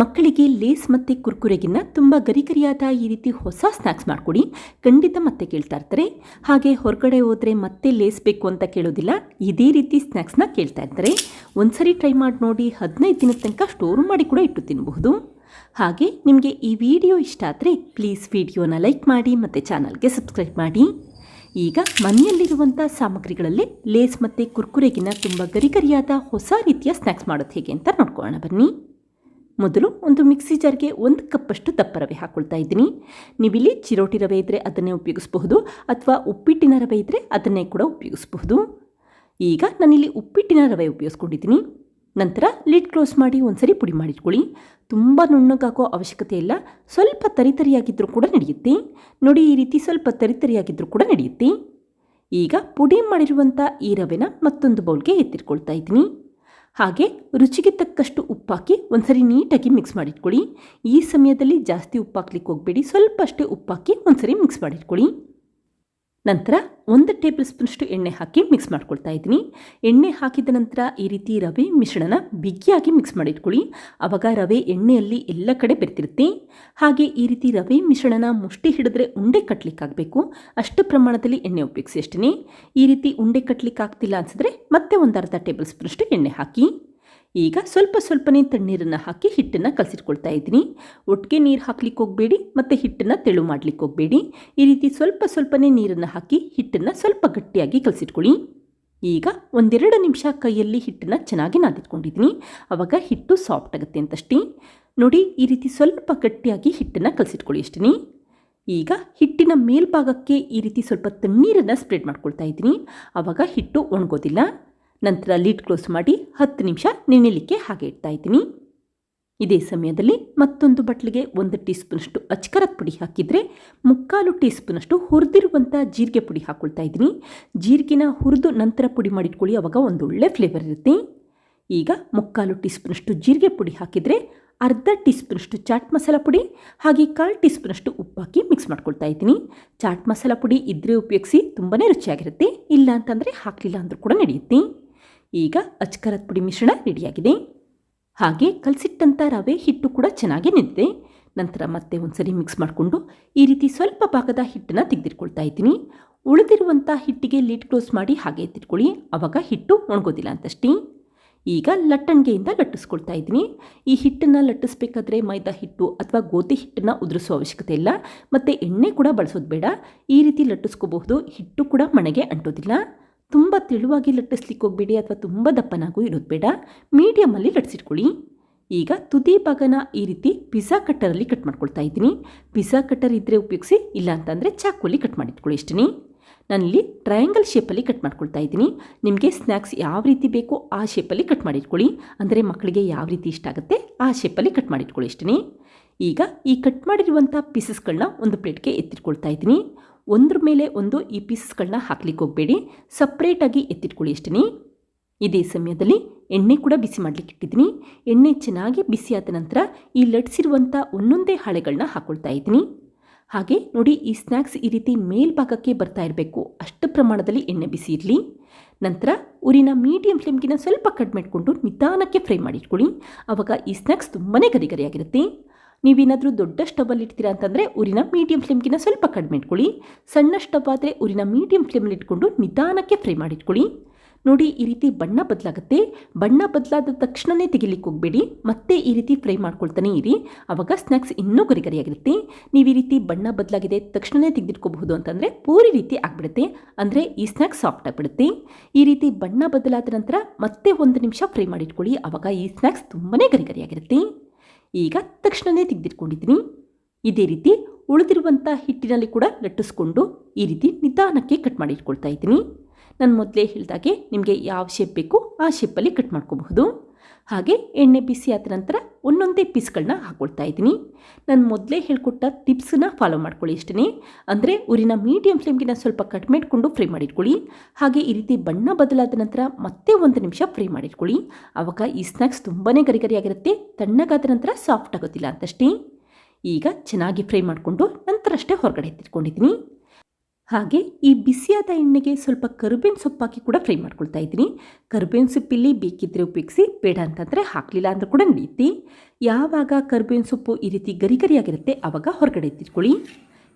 ಮಕ್ಕಳಿಗೆ ಲೇಸ್ ಮತ್ತು ಕುರ್ಕುರೆಗಿನ್ನ ತುಂಬ ಗರಿಗರಿಯಾದ ಈ ರೀತಿ ಹೊಸ ಸ್ನ್ಯಾಕ್ಸ್ ಮಾಡಿಕೊಡಿ. ಖಂಡಿತ ಮತ್ತೆ ಕೇಳ್ತಾ ಇರ್ತಾರೆ. ಹಾಗೆ ಹೊರಗಡೆ ಹೋದರೆ ಮತ್ತೆ ಲೇಸ್ ಬೇಕು ಅಂತ ಕೇಳೋದಿಲ್ಲ. ಇದೇ ರೀತಿ ಸ್ನ್ಯಾಕ್ಸ್ನ ಕೇಳ್ತಾ ಇರ್ತಾರೆ. ಒಂದ್ಸರಿ ಟ್ರೈ ಮಾಡಿ ನೋಡಿ ಹದಿನೈದು ದಿನದ ತನಕ ಸ್ಟೋರ್ ಮಾಡಿ ಕೂಡ ಇಟ್ಟು ತಿನ್ನಬಹುದು ಹಾಗೆ ನಿಮಗೆ ಈ ವಿಡಿಯೋ ಇಷ್ಟ ಆದರೆ ಪ್ಲೀಸ್ ವಿಡಿಯೋನ ಲೈಕ್ ಮಾಡಿ ಮತ್ತು ಚಾನಲ್ಗೆ ಸಬ್ಸ್ಕ್ರೈಬ್ ಮಾಡಿ. ಈಗ ಮನೆಯಲ್ಲಿರುವಂಥ ಸಾಮಗ್ರಿಗಳಲ್ಲಿ ಲೇಸ್ ಮತ್ತು ಕುರ್ಕುರೆಗಿನ ತುಂಬ ಗರಿಗರಿಯಾದ ಹೊಸ ರೀತಿಯ ಸ್ನ್ಯಾಕ್ಸ್ ಮಾಡೋದು ಹೇಗೆ ಅಂತ ನೋಡ್ಕೊಳ್ಳೋಣ ಬನ್ನಿ. ಮೊದಲು ಒಂದು ಮಿಕ್ಸಿ ಜಾರ್ಗೆ ಒಂದು ಕಪ್ಪಷ್ಟು ದಪ್ಪ ರವೆ ಹಾಕ್ಕೊಳ್ತಾ ಇದ್ದೀನಿ. ನೀವಿಲ್ಲಿ ಚಿರೋಟಿ ರವೆ ಇದ್ದರೆ ಅದನ್ನೇ ಉಪಯೋಗಿಸಬಹುದು, ಅಥವಾ ಉಪ್ಪಿಟ್ಟಿನ ರವೆ ಇದ್ದರೆ ಅದನ್ನೇ ಕೂಡ ಉಪಯೋಗಿಸಬಹುದು. ಈಗ ನಾನಿಲ್ಲಿ ಉಪ್ಪಿಟ್ಟಿನ ರವೆ ಉಪಯೋಗಿಸ್ಕೊಂಡಿದ್ದೀನಿ. ನಂತರ ಲಿಡ್ ಕ್ಲೋಸ್ ಮಾಡಿ ಒಂದ್ಸರಿ ಪುಡಿ ಮಾಡಿಟ್ಕೊಳ್ಳಿ. ತುಂಬ ನುಣ್ಣಗಾಕೋ ಅವಶ್ಯಕತೆ ಇಲ್ಲ. ಸ್ವಲ್ಪ ತರಿತರಿಯಾಗಿದ್ದರೂ ಕೂಡ ನಡೆಯುತ್ತೆ. ನೋಡಿ, ಈ ರೀತಿ ಸ್ವಲ್ಪ ತರಿತರಿಯಾಗಿದ್ದರೂ ಕೂಡ ನಡೆಯುತ್ತೆ. ಈಗ ಪುಡಿ ಮಾಡಿರುವಂಥ ಈ ರವೆನ ಮತ್ತೊಂದು ಬೌಲ್ಗೆ ಎತ್ತಿಟ್ಕೊಳ್ತಾ ಇದ್ದೀನಿ. ಹಾಗೆ ರುಚಿಗೆ ತಕ್ಕಷ್ಟು ಉಪ್ಪಾಕಿ ಒಂದ್ಸರಿ ನೀಟಾಗಿ ಮಿಕ್ಸ್ ಮಾಡಿಟ್ಕೊಳ್ಳಿ. ಈ ಸಮಯದಲ್ಲಿ ಜಾಸ್ತಿ ಉಪ್ಪಾಕ್ಲಿಕ್ಕೆ ಹೋಗಬೇಡಿ. ಸ್ವಲ್ಪ ಅಷ್ಟೇ ಉಪ್ಪಾಕಿ ಒಂದ್ಸರಿ ಮಿಕ್ಸ್ ಮಾಡಿಟ್ಕೊಳ್ಳಿ. ನಂತರ ಒಂದು ಟೇಬಲ್ ಸ್ಪೂನಷ್ಟು ಎಣ್ಣೆ ಹಾಕಿ ಮಿಕ್ಸ್ ಮಾಡ್ಕೊಳ್ತಾ ಇದ್ದೀನಿ. ಎಣ್ಣೆ ಹಾಕಿದ ನಂತರ ಈ ರೀತಿ ರವೆ ಮಿಶ್ರಣನ ಬಿಗಿಯಾಗಿ ಮಿಕ್ಸ್ ಮಾಡಿಟ್ಕೊಳ್ಳಿ. ಆವಾಗ ರವೆ ಎಣ್ಣೆಯಲ್ಲಿ ಎಲ್ಲ ಕಡೆ ಬೆರ್ತಿರುತ್ತೆ ಹಾಗೆ ಈ ರೀತಿ ರವೆ ಮಿಶ್ರಣನ ಮುಷ್ಟಿ ಹಿಡಿದ್ರೆ ಉಂಡೆ ಕಟ್ಟಲಿಕ್ಕಾಗಬೇಕು ಅಷ್ಟು ಪ್ರಮಾಣದಲ್ಲಿ ಎಣ್ಣೆ ಉಪಯೋಗಿಸಿ ಅಷ್ಟೇ ಈ ರೀತಿ ಉಂಡೆ ಕಟ್ಟಲಿಕ್ಕೆ ಆಗ್ತಿಲ್ಲ ಅನಿಸಿದ್ರೆ ಮತ್ತೆ ಒಂದು ಅರ್ಧ ಟೇಬಲ್ ಸ್ಪೂನಷ್ಟು ಎಣ್ಣೆ ಹಾಕಿ. ಈಗ ಸ್ವಲ್ಪ ಸ್ವಲ್ಪನೇ ತಣ್ಣೀರನ್ನು ಹಾಕಿ ಹಿಟ್ಟನ್ನು ಕಲಸಿಟ್ಕೊಳ್ತಾ ಇದ್ದೀನಿ. ಒಟ್ಟಿಗೆ ನೀರು ಹಾಕ್ಲಿಕ್ಕೆ ಹೋಗಬೇಡಿ ಮತ್ತು ಹಿಟ್ಟನ್ನು ತೆಳು ಮಾಡಲಿಕ್ಕೆ ಹೋಗಬೇಡಿ. ಈ ರೀತಿ ಸ್ವಲ್ಪ ಸ್ವಲ್ಪನೇ ನೀರನ್ನು ಹಾಕಿ ಹಿಟ್ಟನ್ನು ಸ್ವಲ್ಪ ಗಟ್ಟಿಯಾಗಿ ಕಲಸಿಟ್ಕೊಳ್ಳಿ. ಈಗ ಒಂದೆರಡು ನಿಮಿಷ ಕೈಯಲ್ಲಿ ಹಿಟ್ಟನ್ನು ಚೆನ್ನಾಗಿ ನಾದಿಟ್ಕೊಂಡಿದ್ದೀನಿ. ಆವಾಗ ಹಿಟ್ಟು ಸಾಫ್ಟ್ ಆಗುತ್ತೆ ಅಂತಷ್ಟೇ. ನೋಡಿ, ಈ ರೀತಿ ಸ್ವಲ್ಪ ಗಟ್ಟಿಯಾಗಿ ಹಿಟ್ಟನ್ನು ಕಲಸಿಟ್ಕೊಳ್ಳಿ ಅಷ್ಟೇ ಈಗ ಹಿಟ್ಟಿನ ಮೇಲ್ಭಾಗಕ್ಕೆ ಈ ರೀತಿ ಸ್ವಲ್ಪ ತಣ್ಣೀರನ್ನು ಸ್ಪ್ರೆಡ್ ಮಾಡ್ಕೊಳ್ತಾ ಇದ್ದೀನಿ. ಆವಾಗ ಹಿಟ್ಟು ಒಣಗೋದಿಲ್ಲ. ನಂತರ ಲಿಡ್ ಕ್ಲೋಸ್ ಮಾಡಿ ಹತ್ತು ನಿಮಿಷ ನೆನೆಯಲಿಕ್ಕೆ ಹಾಗೆ ಇಡ್ತಾ ಇದ್ದೀನಿ. ಇದೇ ಸಮಯದಲ್ಲಿ ಮತ್ತೊಂದು ಬಟ್ಲಿಗೆ ಒಂದು ಟೀ ಸ್ಪೂನಷ್ಟು ಅಚ್ಕರದ ಪುಡಿ ಹಾಕಿದರೆ ಮುಕ್ಕಾಲು ಟೀ ಸ್ಪೂನಷ್ಟು ಹುರಿದಿರುವಂಥ ಜೀರಿಗೆ ಪುಡಿ ಹಾಕ್ಕೊಳ್ತಾ ಇದ್ದೀನಿ. ಜೀರಿಗೆನ ಹುರಿದು ನಂತರ ಪುಡಿ ಮಾಡಿಟ್ಕೊಳ್ಳಿ ಒಂದು ಒಳ್ಳೆ ಫ್ಲೇವರ್ ಇರುತ್ತೆ. ಈಗ ಮುಕ್ಕಾಲು ಟೀ ಸ್ಪೂನಷ್ಟು ಜೀರಿಗೆ ಪುಡಿ ಹಾಕಿದರೆ ಅರ್ಧ ಟೀ ಸ್ಪೂನಷ್ಟು ಚಾಟ್ ಮಸಾಲ ಪುಡಿ, ಹಾಗೆ ಕಾಲು ಟೀ ಸ್ಪೂನಷ್ಟು ಉಪ್ಪು ಹಾಕಿ ಮಿಕ್ಸ್ ಮಾಡ್ಕೊಳ್ತಾ ಇದ್ದೀನಿ. ಚಾಟ್ ಮಸಾಲ ಪುಡಿ ಇದ್ದರೆ ಉಪಯೋಗಿಸಿ ತುಂಬಾ ರುಚಿಯಾಗಿರುತ್ತೆ, ಇಲ್ಲ ಅಂತಂದರೆ ಹಾಕಲಿಲ್ಲ ಅಂದರೂ ಕೂಡ ನಡೆಯುತ್ತೆ. ಈಗ ಅಚ್ಕರದ ಪುಡಿ ಮಿಶ್ರಣ ರೆಡಿಯಾಗಿದೆ. ಹಾಗೆ ಕಲಸಿಟ್ಟಂಥ ರವೆ ಹಿಟ್ಟು ಕೂಡ ಚೆನ್ನಾಗಿ ನಿಂತಿದೆ ನಂತರ ಮತ್ತೆ ಒಂದ್ಸರಿ ಮಿಕ್ಸ್ ಮಾಡಿಕೊಂಡು ಈ ರೀತಿ ಸ್ವಲ್ಪ ಭಾಗದ ಹಿಟ್ಟನ್ನು ತೆಗೆದಿಟ್ಕೊಳ್ತಾ ಇದ್ದೀನಿ. ಉಳಿದಿರುವಂಥ ಹಿಟ್ಟಿಗೆ ಲಿಡ್ ಕ್ಲೋಸ್ ಮಾಡಿ ಹಾಗೆ ಎತ್ತಿಟ್ಕೊಳ್ಳಿ. ಆವಾಗ ಹಿಟ್ಟು ಒಣಗೋದಿಲ್ಲ ಅಂತಷ್ಟೇ. ಈಗ ಲಟ್ಟಣಿಗೆಯಿಂದ ಲಟ್ಟಿಸ್ಕೊಳ್ತಾ ಇದ್ದೀನಿ. ಈ ಹಿಟ್ಟನ್ನು ಲಟ್ಟಿಸ್ಬೇಕಾದ್ರೆ ಮೈದಾ ಹಿಟ್ಟು ಅಥವಾ ಗೋಧಿ ಹಿಟ್ಟನ್ನು ಉದುರಿಸೋ ಅವಶ್ಯಕತೆ ಇಲ್ಲ. ಮತ್ತು ಎಣ್ಣೆ ಕೂಡ ಬಳಸೋದು ಬೇಡ. ಈ ರೀತಿ ಲಟ್ಟಿಸ್ಕೋಬಹುದು. ಹಿಟ್ಟು ಕೂಡ ಮಣೆಗೆ ಅಂಟೋದಿಲ್ಲ. ತುಂಬ ತೆಳುವಾಗಿ ಲಟ್ಟಿಸ್ಲಿಕ್ಕೆ ಹೋಗಬೇಡಿ ಅಥವಾ ತುಂಬ ದಪ್ಪನಾಗೂ ಇರೋದು ಬೇಡ. ಮೀಡಿಯಮಲ್ಲಿ ಲಟ್ಟಿಸಿಟ್ಕೊಳ್ಳಿ ಈಗ ತುದಿ ಭಾಗನ ಈ ರೀತಿ ಪಿಜ್ಜಾ ಕಟ್ಟರಲ್ಲಿ ಕಟ್ ಮಾಡ್ಕೊಳ್ತಾ ಇದ್ದೀನಿ. ಪಿಜ್ಜಾ ಕಟ್ಟರ್ ಇದ್ದರೆ ಉಪಯೋಗಿಸಿ, ಇಲ್ಲ ಅಂತಂದರೆ ಚಾಕುಲಿ ಕಟ್ ಮಾಡಿಟ್ಕೊಳ್ಳಿ ಇಷ್ಟೇ ನಾನಿಲ್ಲಿ ಟ್ರಯಾಂಗಲ್ ಶೇಪಲ್ಲಿ ಕಟ್ ಮಾಡ್ಕೊಳ್ತಾ ಇದ್ದೀನಿ. ನಿಮಗೆ ಸ್ನ್ಯಾಕ್ಸ್ ಯಾವ ರೀತಿ ಬೇಕೋ ಆ ಶೇಪಲ್ಲಿ ಕಟ್ ಮಾಡಿಟ್ಕೊಳ್ಳಿ. ಅಂದರೆ ಮಕ್ಕಳಿಗೆ ಯಾವ ರೀತಿ ಇಷ್ಟ ಆಗುತ್ತೆ ಆ ಶೇಪಲ್ಲಿ ಕಟ್ ಮಾಡಿಟ್ಕೊಳ್ಳಿ ಇಷ್ಟೇ ಈಗ ಈ ಕಟ್ ಮಾಡಿರುವಂಥ ಪೀಸಸ್ಗಳನ್ನ ಒಂದು ಪ್ಲೇಟ್ಗೆ ಎತ್ತಿಟ್ಕೊಳ್ತಾ ಇದ್ದೀನಿ. ಒಂದ್ರ ಮೇಲೆ ಒಂದು ಈ ಪೀಸಸ್ಗಳನ್ನ ಹಾಕ್ಲಿಕ್ಕೆ ಹೋಗಬೇಡಿ. ಸಪ್ರೇಟಾಗಿ ಎತ್ತಿಟ್ಕೊಳ್ಳಿ ಅಷ್ಟೇ ಇದೇ ಸಮಯದಲ್ಲಿ ಎಣ್ಣೆ ಕೂಡ ಬಿಸಿ ಮಾಡಲಿಕ್ಕೆ ಇಟ್ಟಿದ್ದೀನಿ. ಎಣ್ಣೆ ಚೆನ್ನಾಗಿ ಬಿಸಿಯಾದ ನಂತರ ಈ ಲಟ್ಸಿರುವಂಥ ಒಂದೊಂದೇ ಹಾಳೆಗಳನ್ನ ಹಾಕ್ಕೊಳ್ತಾ ಇದ್ದೀನಿ. ಹಾಗೆ ನೋಡಿ ಈ ಸ್ನ್ಯಾಕ್ಸ್ ಈ ರೀತಿ ಮೇಲ್ಭಾಗಕ್ಕೆ ಬರ್ತಾ ಇರಬೇಕು. ಅಷ್ಟು ಪ್ರಮಾಣದಲ್ಲಿ ಎಣ್ಣೆ ಬಿಸಿ ಇರಲಿ. ನಂತರ ಉರಿನ ಮೀಡಿಯಂ ಫ್ಲೇಮ್ಗಿನ ಸ್ವಲ್ಪ ಕಡಿಮೆ ಇಟ್ಕೊಂಡು ನಿಧಾನಕ್ಕೆ ಫ್ರೈ ಮಾಡಿಟ್ಕೊಳ್ಳಿ ಆವಾಗ ಈ ಸ್ನ್ಯಾಕ್ಸ್ ತುಂಬಾ ಗರಿಗರಿಯಾಗಿರುತ್ತೆ ನೀವೇನಾದರೂ ದೊಡ್ಡ ಸ್ಟವಲ್ಲಿ ಇಡ್ತೀರಾ ಅಂತಂದರೆ ಊರಿನ ಮೀಡಿಯಂ ಫ್ಲೇಮ್ಗಿನ ಸ್ವಲ್ಪ ಕಡಿಮೆ ಇಟ್ಕೊಳ್ಳಿ. ಸಣ್ಣ ಸ್ಟವ್ ಆದರೆ ಊರಿನ ಮೀಡಿಯಂ ಫ್ಲೇಮಲ್ಲಿ ಇಟ್ಕೊಂಡು ನಿಧಾನಕ್ಕೆ ಫ್ರೈ ಮಾಡಿಟ್ಕೊಳ್ಳಿ ನೋಡಿ, ಈ ರೀತಿ ಬಣ್ಣ ಬದಲಾಗುತ್ತೆ. ಬಣ್ಣ ಬದಲಾದ ತಕ್ಷಣವೇ ತೆಗಿಲಿಕ್ಕೆ ಹೋಗಬೇಡಿ. ಮತ್ತೆ ಈ ರೀತಿ ಫ್ರೈ ಮಾಡ್ಕೊಳ್ತಾನೆ ಇರಿ. ಆವಾಗ ಸ್ನ್ಯಾಕ್ಸ್ ಇನ್ನೂ ಗರಿಗರಿಯಾಗಿರುತ್ತೆ. ನೀವು ಈ ರೀತಿ ಬಣ್ಣ ಬದಲಾಗಿದೆ ತಕ್ಷಣವೇ ತೆಗೆದಿಟ್ಕೋಬಹುದು ಅಂತಂದರೆ ಪೂರಿ ರೀತಿ ಆಗಿಬಿಡುತ್ತೆ. ಅಂದರೆ ಈ ಸ್ನ್ಯಾಕ್ಸ್ ಸಾಫ್ಟ್ ಆಗಿಬಿಡುತ್ತೆ. ಈ ರೀತಿ ಬಣ್ಣ ಬದಲಾದ ನಂತರ ಮತ್ತೆ ಒಂದು ನಿಮಿಷ ಫ್ರೈ ಮಾಡಿಟ್ಕೊಳ್ಳಿ ಆವಾಗ ಈ ಸ್ನ್ಯಾಕ್ಸ್ ತುಂಬಾ ಗರಿಗರಿಯಾಗಿರುತ್ತೆ. ಈಗ ತಕ್ಷಣವೇ ತೆಗೆದಿಟ್ಕೊಂಡಿದ್ದೀನಿ. ಇದೇ ರೀತಿ ಉಳಿದಿರುವಂಥ ಹಿಟ್ಟಿನಲ್ಲಿ ಕೂಡ ಲಟ್ಟಿಸ್ಕೊಂಡು ಈ ರೀತಿ ನಿಧಾನಕ್ಕೆ ಕಟ್ ಮಾಡಿ ಇಟ್ಕೊಳ್ತಾ ಇದ್ದೀನಿ. ನಾನು ಮೊದಲೇ ಹೇಳಿದಾಗೆ ನಿಮಗೆ ಯಾವ ಶೇಪ್ ಬೇಕು ಆ ಶೇಪಲ್ಲಿ ಕಟ್ ಮಾಡ್ಕೋಬಹುದು. ಹಾಗೆ ಎಣ್ಣೆ ಬಿಸಿ ಆದ ನಂತರ ಒಂದೊಂದೇ ಪೀಸ್ಗಳನ್ನ ಹಾಕ್ಕೊಳ್ತಾ ಇದ್ದೀನಿ. ನಾನು ಮೊದಲೇ ಹೇಳ್ಕೊಟ್ಟ ಟಿಪ್ಸನ್ನ ಫಾಲೋ ಮಾಡ್ಕೊಳ್ಳಿ ಇಷ್ಟೇ ಅಂದರೆ ಊರಿನ ಮೀಡಿಯಂ ಫ್ಲೇಮ್ಗಿನ ಸ್ವಲ್ಪ ಕಟ್ ಇಟ್ಕೊಂಡು ಫ್ರೈ ಮಾಡಿಟ್ಕೊಳ್ಳಿ. ಹಾಗೆ ಈ ರೀತಿ ಬಣ್ಣ ಬದಲಾದ ನಂತರ ಮತ್ತೆ ಒಂದು ನಿಮಿಷ ಫ್ರೈ ಮಾಡಿಟ್ಕೊಳ್ಳಿ. ಆವಾಗ ಈ ಸ್ನ್ಯಾಕ್ಸ್ ತುಂಬಾ ಗರಿಗರಿಯಾಗಿರುತ್ತೆ. ತಣ್ಣಗಾದ ನಂತರ ಸಾಫ್ಟ್ ಆಗೋದಿಲ್ಲ ಅಂತಷ್ಟೇ. ಈಗ ಚೆನ್ನಾಗಿ ಫ್ರೈ ಮಾಡಿಕೊಂಡು ನಂತರ ಅಷ್ಟೇ ಹೊರಗಡೆ ಎತ್ತಿಟ್ಕೊಂಡಿದ್ದೀನಿ. ಹಾಗೆ ಈ ಬಿಸಿಯಾದ ಎಣ್ಣೆಗೆ ಸ್ವಲ್ಪ ಕರಿಬೇವಿನ ಸೊಪ್ಪಾಕಿ ಕೂಡ ಫ್ರೈ ಮಾಡ್ಕೊಳ್ತಾ ಇದ್ದೀನಿ. ಕರಿಬೇವಿನ ಸೊಪ್ಪಿಲ್ಲಿ ಬೇಕಿದ್ದರೆ ಉಪಯೋಗಿಸಿ, ಬೇಡ ಅಂತಂದರೆ ಹಾಕಲಿಲ್ಲ ಅಂದರೂ ಕೂಡ ನಡೆಯುತ್ತೆ ಯಾವಾಗ ಕರಿಬೇವಿನ ಸೊಪ್ಪು ಈ ರೀತಿ ಗರಿ ಗರಿಯಾಗಿರುತ್ತೆ ಆವಾಗ ಹೊರಗಡೆ ಎತ್ತಿಟ್ಕೊಳ್ಳಿ.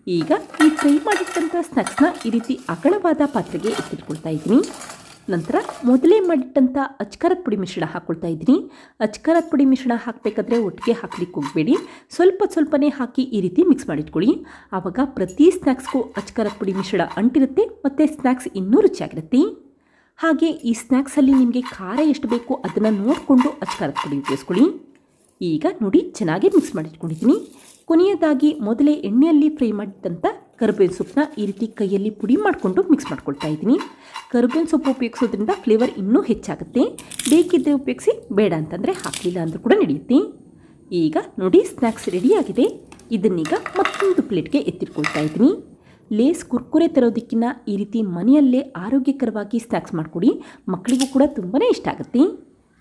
ಈಗ ಈ ಫ್ರೈ ಮಾಡಿಟ್ಟಂಥ ಸ್ನ್ಯಾಕ್ಸ್ನ ಈ ರೀತಿ ಅಗಲವಾದ ಪಾತ್ರೆಗೆ ಎತ್ತಿಟ್ಕೊಳ್ತಾ ಇದ್ದೀನಿ. ನಂತರ ಮೊದಲೇ ಮಾಡಿಟ್ಟಂಥ ಅಚ್ಕಾರದ ಪುಡಿ ಮಿಶ್ರಣ ಹಾಕ್ಕೊಳ್ತಾ ಇದ್ದೀನಿ. ಅಚ್ಕಾರದ ಪುಡಿ ಮಿಶ್ರಣ ಹಾಕಬೇಕಾದ್ರೆ ಒಟ್ಟಿಗೆ ಹಾಕ್ಲಿಕ್ಕೆ ಹೋಗಬೇಡಿ. ಸ್ವಲ್ಪ ಸ್ವಲ್ಪನೇ ಹಾಕಿ ಈ ರೀತಿ ಮಿಕ್ಸ್ ಮಾಡಿಟ್ಕೊಳ್ಳಿ. ಆವಾಗ ಪ್ರತಿ ಸ್ನ್ಯಾಕ್ಸ್ಗೂ ಅಚ್ಕರದ ಪುಡಿ ಮಿಶ್ರಣ ಅಂಟಿರುತ್ತೆ ಮತ್ತು ಸ್ನ್ಯಾಕ್ಸ್ ಇನ್ನೂ ರುಚಿಯಾಗಿರುತ್ತೆ. ಹಾಗೆ ಈ ಸ್ನ್ಯಾಕ್ಸಲ್ಲಿ ನಿಮಗೆ ಖಾರ ಎಷ್ಟು ಬೇಕು ಅದನ್ನು ನೋಡಿಕೊಂಡು ಅಚ್ಕಾರದ ಪುಡಿ ಉಪಯೋಗಿಸ್ಕೊಳ್ಳಿ. ಈಗ ನೋಡಿ ಚೆನ್ನಾಗಿ ಮಿಕ್ಸ್ ಮಾಡಿಟ್ಕೊಂಡಿದ್ದೀನಿ. ಕೊನೆಯದಾಗಿ ಮೊದಲೇ ಎಣ್ಣೆಯಲ್ಲಿ ಫ್ರೈ ಮಾಡಿದಂಥ ಕರಿಬೇವಿನ ಸೊಪ್ಪನ್ನ ಈ ರೀತಿ ಕೈಯಲ್ಲಿ ಪುಡಿ ಮಾಡಿಕೊಂಡು ಮಿಕ್ಸ್ ಮಾಡ್ಕೊಳ್ತಾ ಇದ್ದೀನಿ. ಕರಿಬೇವಿನ ಸೊಪ್ಪು ಉಪಯೋಗಿಸೋದ್ರಿಂದ ಫ್ಲೇವರ್ ಇನ್ನೂ ಹೆಚ್ಚಾಗುತ್ತೆ. ಬೇಕಿದ್ದರೆ ಉಪಯೋಗಿಸಿ, ಬೇಡ ಅಂತಂದರೆ ಹಾಕಲಿಲ್ಲ ಅಂದರೂ ಕೂಡ ನಡೆಯುತ್ತೆ. ಈಗ ನೋಡಿ ಸ್ನ್ಯಾಕ್ಸ್ ರೆಡಿಯಾಗಿದೆ ಇದನ್ನೀಗ ಮತ್ತೊಂದು ಪ್ಲೇಟ್ಗೆ ಎತ್ತಿಟ್ಕೊಳ್ತಾ ಇದ್ದೀನಿ. ಲೇಸ್ ಕುರ್ಕುರೆ ತರೋದಕ್ಕಿಂತ ಈ ರೀತಿ ಮನೆಯಲ್ಲೇ ಆರೋಗ್ಯಕರವಾಗಿ ಸ್ನ್ಯಾಕ್ಸ್ ಮಾಡಿಕೊಡಿ. ಮಕ್ಕಳಿಗೂ ಕೂಡ ತುಂಬಾ ಇಷ್ಟ ಆಗುತ್ತೆ.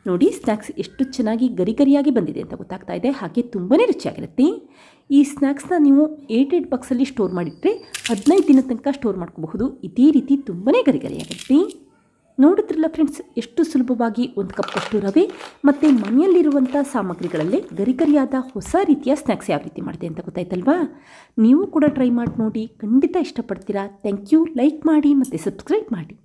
ನೋಡಿ ಸ್ನ್ಯಾಕ್ಸ್ ಎಷ್ಟು ಚೆನ್ನಾಗಿ ಗರಿ ಗರಿಯಾಗಿ ಬಂದಿದೆ ಅಂತ ಗೊತ್ತಾಗ್ತಾ ಇದೆ. ಹಾಗೆ ತುಂಬಾ ರುಚಿಯಾಗಿರುತ್ತೆ. ಈ ಸ್ನ್ಯಾಕ್ಸ್ನ ನೀವು ಏಟ್ ಏಟ್ ಬಾಕ್ಸಲ್ಲಿ ಸ್ಟೋರ್ ಮಾಡಿಟ್ಟರೆ ಹದಿನೈದು ದಿನ ತನಕ ಸ್ಟೋರ್ ಮಾಡ್ಕೋಬಹುದು. ಇದೇ ರೀತಿ ತುಂಬಾ ಗರಿ ಗರಿಯಾಗುತ್ತೆ ನೋಡಿದ್ರಲ್ಲ ಫ್ರೆಂಡ್ಸ್ ಎಷ್ಟು ಸುಲಭವಾಗಿ ಒಂದು ಕಪ್ಪಷ್ಟು ರವೆ ಮತ್ತು ಮನೆಯಲ್ಲಿರುವಂಥ ಸಾಮಗ್ರಿಗಳಲ್ಲೇ ಗರಿಗರಿಯಾದ ಹೊಸ ರೀತಿಯ ಸ್ನ್ಯಾಕ್ಸ್ ಯಾವ ರೀತಿ ಮಾಡಿದೆ ಅಂತ ಗೊತ್ತಾಯ್ತಲ್ವಾ? ನೀವು ಕೂಡ ಟ್ರೈ ಮಾಡಿ ನೋಡಿ, ಖಂಡಿತ ಇಷ್ಟಪಡ್ತೀರಾ. ಥ್ಯಾಂಕ್ ಯು ಲೈಕ್ ಮಾಡಿ ಮತ್ತು ಸಬ್ಸ್ಕ್ರೈಬ್ ಮಾಡಿ.